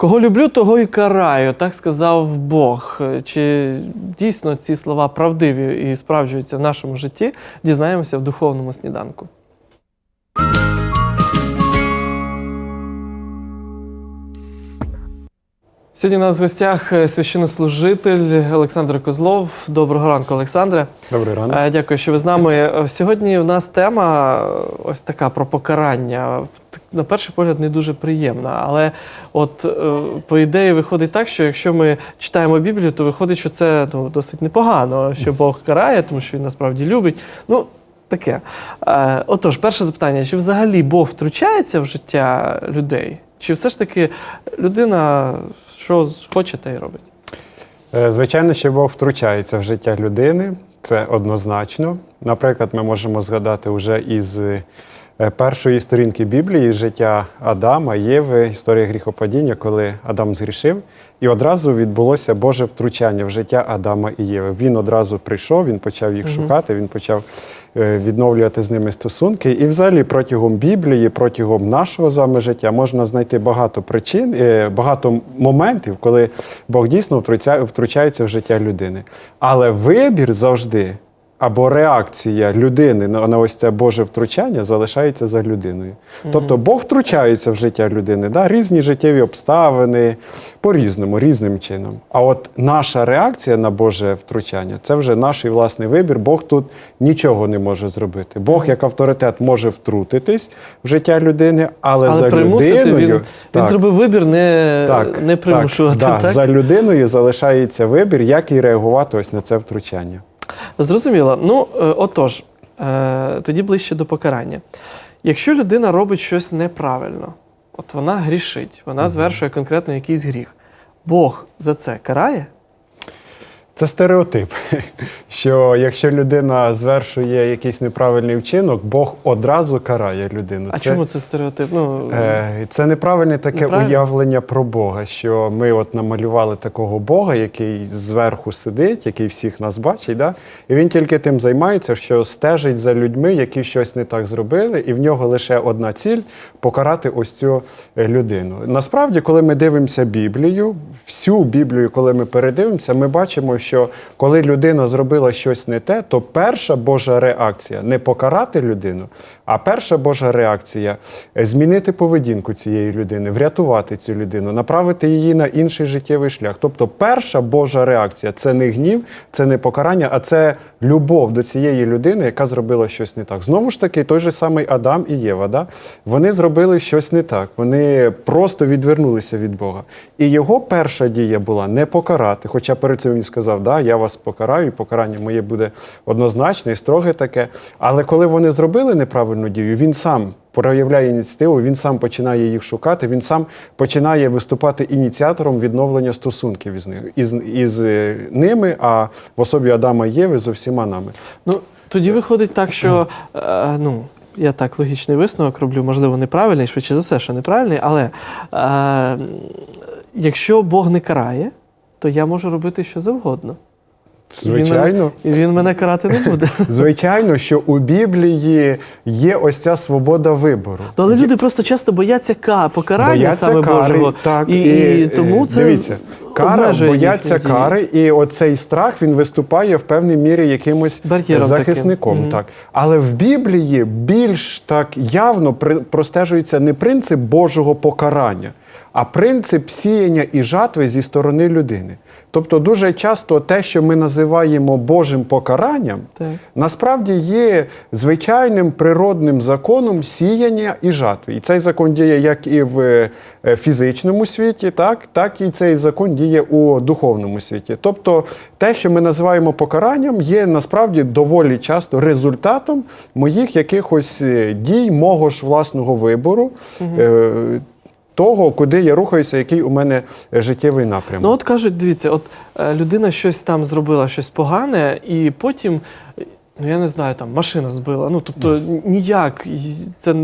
Кого люблю, того і караю, так сказав Бог. Чи дійсно ці слова правдиві і справджуються в нашому житті? Дізнаємося в духовному сніданку. Сьогодні у нас в гостях е, священнослужитель Олександр Козлов. Доброго ранку, Олександре. Добрий ранок. Е, Дякую, що ви з нами. Е, Сьогодні у нас тема е, ось така про покарання. На перший погляд, не дуже приємна. Але от е, по ідеї виходить так, що якщо ми читаємо Біблію, то виходить, що це ну, досить непогано, що Бог карає, тому що він насправді любить. Ну, таке. Е, Отож, перше запитання: чи взагалі Бог втручається в життя людей? Чи все ж таки людина що хоче, те й робить? Е, Звичайно, що Бог втручається в життя людини, це однозначно. Наприклад, ми можемо згадати вже із першої сторінки Біблії життя Адама, Єви, історія гріхопадіння, коли Адам згрішив, і одразу відбулося Боже втручання в життя Адама і Єви. Він одразу прийшов, він почав їх шукати, він почав е, відновлювати з ними стосунки. І взагалі протягом Біблії, протягом нашого з вами життя можна знайти багато причин, е, багато моментів, коли Бог дійсно втруча- втручається в життя людини. Але вибір завжди. Або реакція людини на, ось це Боже втручання залишається за людиною. Тобто Бог втручається в життя людини, да? різні життєві обставини, по-різному, різним чином. А от наша реакція на Боже втручання це вже наш власний вибір. Бог тут нічого не може зробити. Бог, як авторитет, може втрутитись в життя людини, але, Але за людиною він, він зробив вибір не, так, не примушувати. Так, Так, да, За людиною залишається вибір, як і реагувати ось на це втручання. Зрозуміло. Ну, е, отож, е, тоді ближче до покарання. Якщо людина робить щось неправильно, от вона грішить, вона звершує конкретно якийсь гріх, Бог за це карає? Це стереотип, що якщо людина звершує якийсь неправильний вчинок, Бог одразу карає людину. А чому це стереотип? Ну, Е, Це неправильне таке Неправильно? уявлення про Бога, що ми от намалювали такого Бога, який зверху сидить, який всіх нас бачить, да? і він тільки тим займається, що стежить за людьми, які щось не так зробили, і в нього лише одна ціль покарати ось цю е, людину. Насправді, коли ми дивимося Біблію, всю Біблію, коли ми передивимося, ми бачимо, що коли людина зробила щось не те, то перша Божа реакція не покарати людину, а перша Божа реакція змінити поведінку цієї людини, врятувати цю людину, направити її на інший життєвий шлях. Тобто, перша Божа реакція це не гнів, це не покарання, а це любов до цієї людини, яка зробила щось не так. Знову ж таки, той же самий Адам і Єва. Да? Вони зробили щось не так. Вони просто відвернулися від Бога. І його перша дія була не покарати. Хоча перед цим він сказав, да, я вас покараю, і покарання моє буде однозначне і строге таке. Але коли вони зробили неправильну дію, він сам проявляє ініціативу, він сам починає їх шукати, він сам починає виступати ініціатором відновлення стосунків із, них, із, із е, ними, а в особі Адама і Єви з усіма нами. Ну, тоді виходить так, що е, ну, я так логічний висновок роблю, можливо, неправильний, швидше за все, що неправильний, але е, якщо Бог не карає, то я можу робити що завгодно. І він мене- Звичайно. Він мене карати не буде. Звичайно, що у Біблії є ось ця свобода вибору. Ну, Але люди просто часто бояться ка- покарання Бояться саме кари, Божого. так, і, і, тому е, це дивіться, кара, бояться кари, і оцей страх він виступає в певній мірі якимось Бар'єром захисником. таким. Так. Але в Біблії більш так явно при- простежується не принцип Божого покарання, а принцип сіяння і жатви зі сторони людини. Тобто, дуже часто те, що ми називаємо Божим покаранням, Так. насправді є звичайним природним законом сіяння і жатви. І цей закон діє як і в е, фізичному світі, так, так і цей закон діє у духовному світі. Тобто те, що ми називаємо покаранням, є насправді доволі часто результатом моїх якихось е, дій, мого ж власного вибору. е, Того, куди я рухаюся, який у мене е, життєвий напрямок. Ну, от кажуть, дивіться, от е, людина щось там зробила, щось погане, і потім Ну, я не знаю, там машина збила. Ну, тобто ніяк це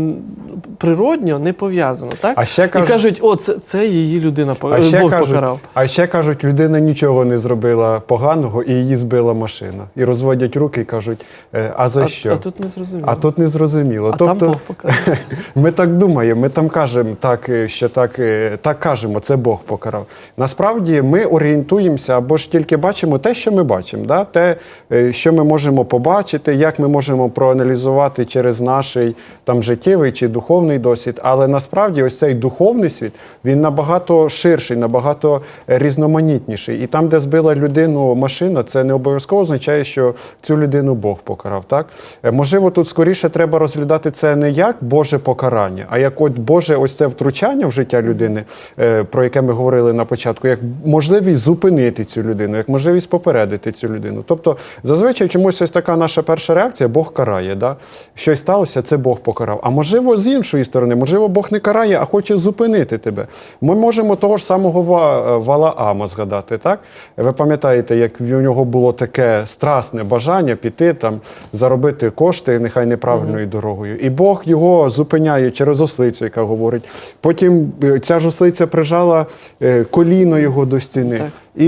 природньо не пов'язано, так? А ще І кажуть- кажуть, о, це, це її людина по- А ще, Бог кажуть, покарав. а ще кажуть, людина нічого не зробила поганого і її збила машина. І розводять руки і кажуть, «Е, а за а, що? а тут не зрозуміло. А тут не зрозуміло. А тобто, там Бог покарав. Ми так думаємо, ми там кажемо, так, е, що так, е, так кажемо, це Бог покарав. Насправді ми орієнтуємося або ж тільки бачимо те, що ми бачимо, да? те, е, що ми можемо побачити, як ми можемо проаналізувати через наш там життєвий чи духовний досвід. Але насправді ось цей духовний світ він набагато ширший, набагато е, різноманітніший. І там, де збила людину машина, це не обов'язково означає, що цю людину Бог покарав. Так? Е, Можливо, тут скоріше треба розглядати це не як Боже покарання, а як от Боже ось це втручання в життя людини, е, про яке ми говорили на початку, як можливість зупинити цю людину, як можливість попередити цю людину. Тобто, зазвичай чомусь ось така наша перша реакція Бог карає. Да? Щось сталося, це Бог покарав. А можливо, з іншої сторони, можливо, Бог не карає, а хоче зупинити тебе. Ми можемо того ж самого Ва- Валаама згадати. Так? Ви пам'ятаєте, як в нього було таке страсне бажання піти там, заробити кошти, нехай неправильною дорогою. І Бог його зупиняє через ослицю, яка говорить. Потім е, ця ж ослиця прижала е, коліно його до стіни. Так. І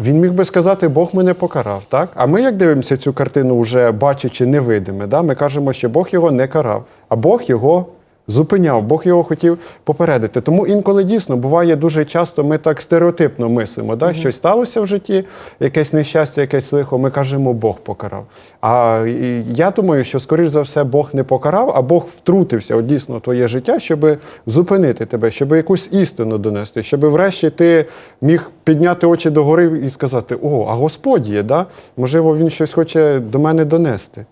він міг би сказати, Бог мене покарав. Так? А ми, як дивимося цю картину, вже бачачи невидиме, да? ми кажемо, що Бог його не карав, а Бог його зупиняв, Бог його хотів попередити. Тому інколи дійсно буває дуже часто, ми так стереотипно мислимо. Да? Щось сталося в житті, якесь нещастя, якесь лихо, ми кажемо, Бог покарав. А я думаю, що, скоріш за все, Бог не покарав, а Бог втрутився от, дійсно в твоє життя, щоб зупинити тебе, щоб якусь істину донести, щоб врешті ти міг підняти очі догори і сказати: О, а Господь є, да? можливо, він щось хоче до мене донести.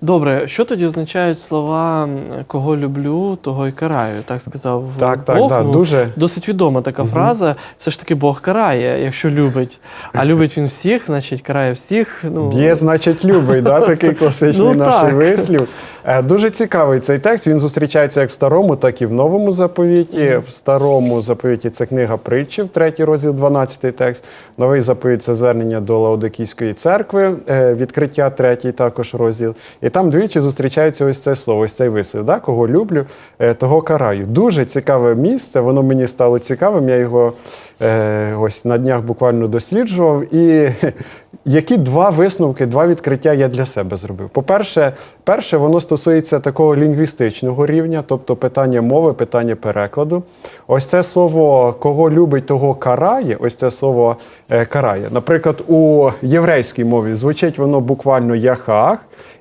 Добре, що тоді означають слова кого люблю, того й караю? Так сказав Так, так, так, да, Ну, дуже. Досить відома така фраза. Все ж таки Бог карає, якщо любить. А любить він всіх, значить карає всіх. Ну, Б'є, значить, любий, да? такий класичний Ну, наш вислів. Е, Дуже цікавий цей текст. Він зустрічається як в старому, так і в новому заповіті. В старому заповіті це книга притчів, третій розділ, 12 текст. Новий заповіт це звернення до Лаодикійської церкви, е, відкриття, третій також розділ. І там двічі зустрічається ось це слово, ось цей вислів. Да? Кого люблю, е, того караю. Дуже цікаве місце. Воно мені стало цікавим. Я його ось на днях буквально досліджував. І які два висновки, два відкриття я для себе зробив. По-перше, перше, воно стосується такого лінгвістичного рівня, тобто питання мови, питання перекладу. Ось це слово кого любить, того карає. Ось це слово е, карає. Наприклад, у єврейській мові звучить воно буквально яхах.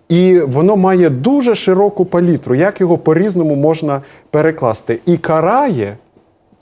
І воно має дуже широку палітру, як його по-різному можна перекласти. І карає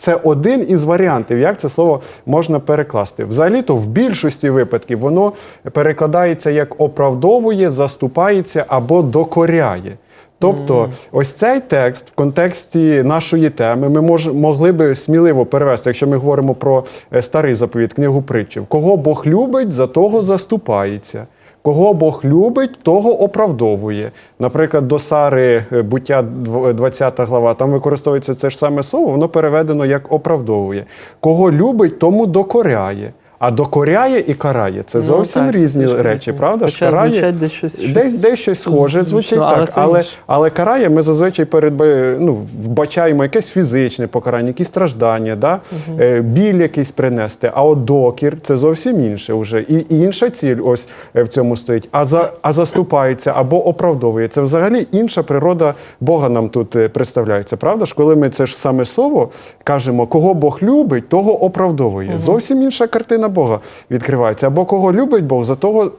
це один із варіантів, як це слово можна перекласти. Взагалі-то в більшості випадків воно перекладається як оправдовує, заступається або докоряє. Тобто, ось цей текст в контексті нашої теми ми мож, могли би сміливо перевести, якщо ми говоримо про е, старий заповіт, книгу притчів. Кого Бог любить, за того заступається. Кого Бог любить, того оправдовує. Наприклад, до Сари е, буття 20 глава, там використовується це ж саме слово, воно переведено як оправдовує. Кого любить, тому докоряє. А докоряє і карає це Ну, зовсім так, різні трішки речі, різні. правда? Хоча звучать десь щось- десь, десь щось схоже, звучить але так, але, але карає ми зазвичай передба- ну, вбачаємо якесь фізичне покарання, якісь страждання, да? е, біль якийсь принести. А от докір це зовсім інше вже. І, і інша ціль ось е, в цьому стоїть. А, за, а заступається або оправдовує. Це взагалі інша природа Бога нам тут е, представляється. Правда ж, коли ми це ж саме слово кажемо, кого Бог любить, того оправдовує. Зовсім інша картина Бога відкривається. Або кого любить Бог, за того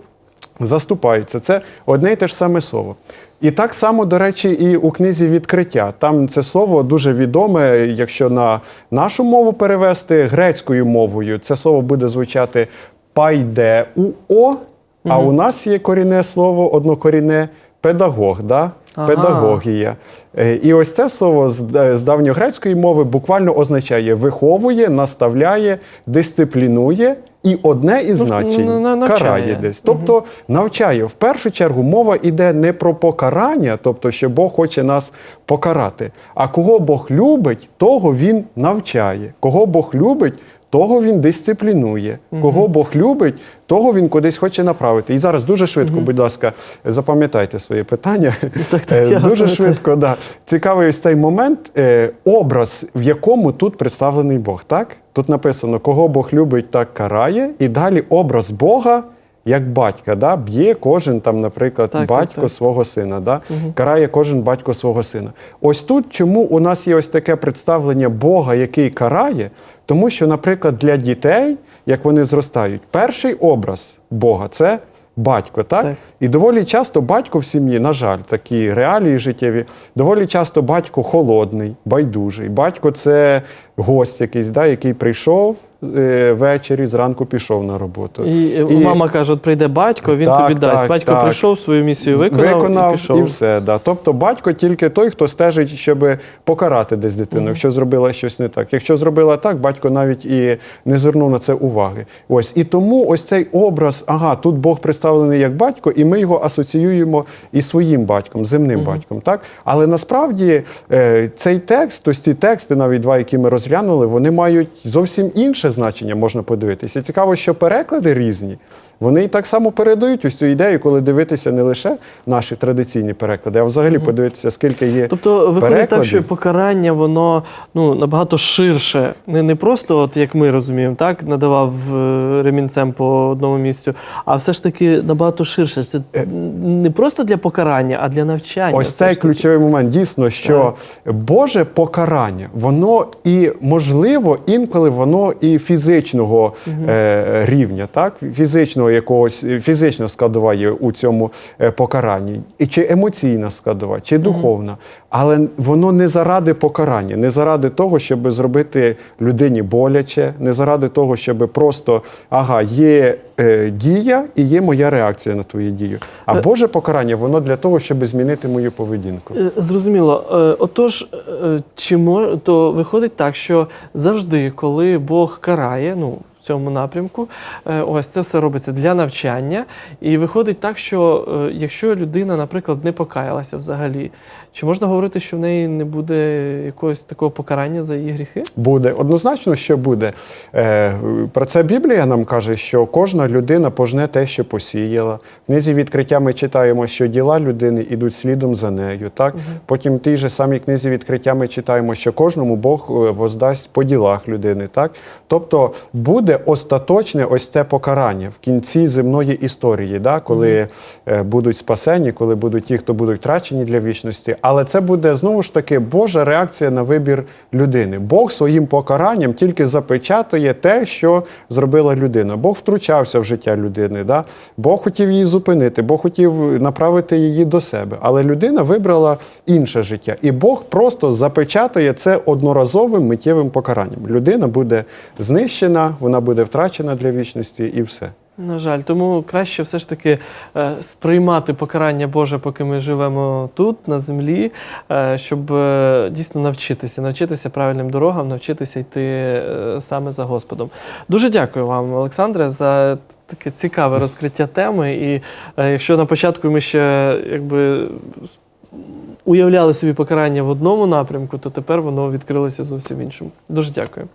заступається. Це одне і те ж саме слово. І так само, до речі, і у книзі відкриття. Там це слово дуже відоме, якщо на нашу мову перевести грецькою мовою, це слово буде звучати пайдеуо, а у нас є корінне слово, однокорінне педагог. Да? Ага. Педагогія. Е, І ось це слово з е, давньогрецької мови буквально означає виховує, наставляє, дисциплінує. І одне із Ну, значень на- на- навчає. карає десь. Тобто навчає. В першу чергу мова йде не про покарання, тобто, що Бог хоче нас покарати. А кого Бог любить, того він навчає. Кого Бог любить, того він дисциплінує. Кого Бог любить, того він кудись хоче направити. І зараз дуже швидко, будь ласка, запам'ятайте своє питання. Так, так, Е, Дуже швидко, да. Цікавий ось цей момент, е, образ, в якому тут представлений Бог. Так? Тут написано, кого Бог любить, так карає. І далі образ Бога. Як батька, да? б'є кожен там, наприклад, Так, так, батько так. свого сина, да? карає кожен батько свого сина. Ось тут чому у нас є ось таке представлення Бога, який карає, тому що, наприклад, для дітей, як вони зростають, перший образ Бога це батько, так? Так. І доволі часто батько в сім'ї, на жаль, такі реалії життєві, доволі часто батько холодний, байдужий. Батько це гость якийсь, да, який прийшов ввечері, зранку пішов на роботу. І, е, мама каже: от прийде батько, він Так, тобі дасть. так, Батько так. прийшов, свою місію виконав, і пішов. все. Да. Тобто батько тільки той, хто стежить, щоб покарати десь дитину, якщо зробила щось не так. Якщо зробила так, батько навіть і не звернув на це уваги. Ось і тому ось цей образ, ага, тут Бог представлений як батько, і ми його асоціюємо із своїм батьком, земним батьком. Так? Але насправді е, цей текст, ось ці тексти, навіть два, які ми розглянули, вони мають зовсім інше значення, можна подивитися. Цікаво, що переклади різні. Вони і так само передають ось цю ідею, коли дивитися не лише наші традиційні переклади, а взагалі подивитися, скільки є. Тобто виходить так, що покарання воно ну набагато ширше, не, не просто, от як ми розуміємо, так надавав е, ремінцем по одному місцю, а все ж таки набагато ширше. Це не просто для покарання, а для навчання. Ось цей ключовий момент. Дійсно, що Боже покарання, воно і можливо, інколи воно і фізичного е, рівня, так? Фізичного якогось фізична складова є у цьому е, покаранні, і чи емоційна складова, чи духовна. Але воно не заради покарання, не заради того, щоб зробити людині боляче, не заради того, щоб просто ага, є е, дія і є моя реакція на твою дію. А Боже покарання, воно для того, щоб змінити мою поведінку. Е, Зрозуміло. Е, Отож, е, чи мож... то виходить так, що завжди, коли Бог карає, ну. В цьому напрямку, е, ось це все робиться для навчання, і виходить так, що е, якщо людина, наприклад, не покаялася взагалі, чи можна говорити, що в неї не буде якогось такого покарання за її гріхи? Буде однозначно, що буде. Е, Про це Біблія нам каже, що кожна людина пожне те, що посіяла. В книзі відкриття ми читаємо, що діла людини йдуть слідом за нею. Так? Потім в тій же самій книзі відкриття ми читаємо, що кожному Бог воздасть по ділах людини. Так? Тобто буде остаточне ось це покарання в кінці земної історії, да? коли е, будуть спасені, коли будуть ті, хто будуть втрачені для вічності. Але це буде знову ж таки Божа реакція на вибір людини. Бог своїм покаранням тільки запечатує те, що зробила людина. Бог втручався в життя людини. Да? Бог хотів її зупинити, Бог хотів направити її до себе. Але людина вибрала інше життя. І Бог просто запечатує це одноразовим миттєвим покаранням. Людина буде знищена, вона буде втрачена для вічності, і все. На жаль, тому краще все ж таки е, сприймати покарання Боже, поки ми живемо тут, на землі, е, щоб е, дійсно навчитися, навчитися правильним дорогам, навчитися йти саме за Господом. Дуже дякую вам, Олександре, за таке цікаве розкриття теми. І якщо на початку ми ще якби уявляли собі покарання в одному напрямку, то тепер воно відкрилося зовсім іншим. Дуже дякую.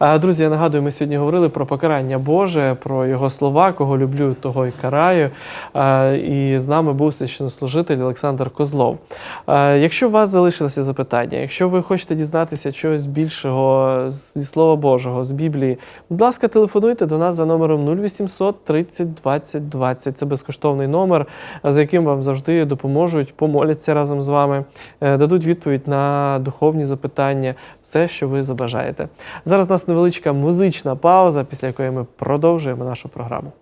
Друзі, я нагадую, ми сьогодні говорили про покарання Боже, про його слова, кого люблю, того й караю. І з нами був священнослужитель Олександр Козлов. Якщо у вас залишилися запитання, якщо ви хочете дізнатися чогось більшого зі Слова Божого, з Біблії, будь ласка, телефонуйте до нас за номером 0800 30 20 20. Це безкоштовний номер, за яким вам завжди допоможуть, помоляться разом з вами, е, дадуть відповідь на духовні запитання, все, що ви забажаєте. Зараз у невеличка музична пауза, після якої ми продовжуємо нашу програму.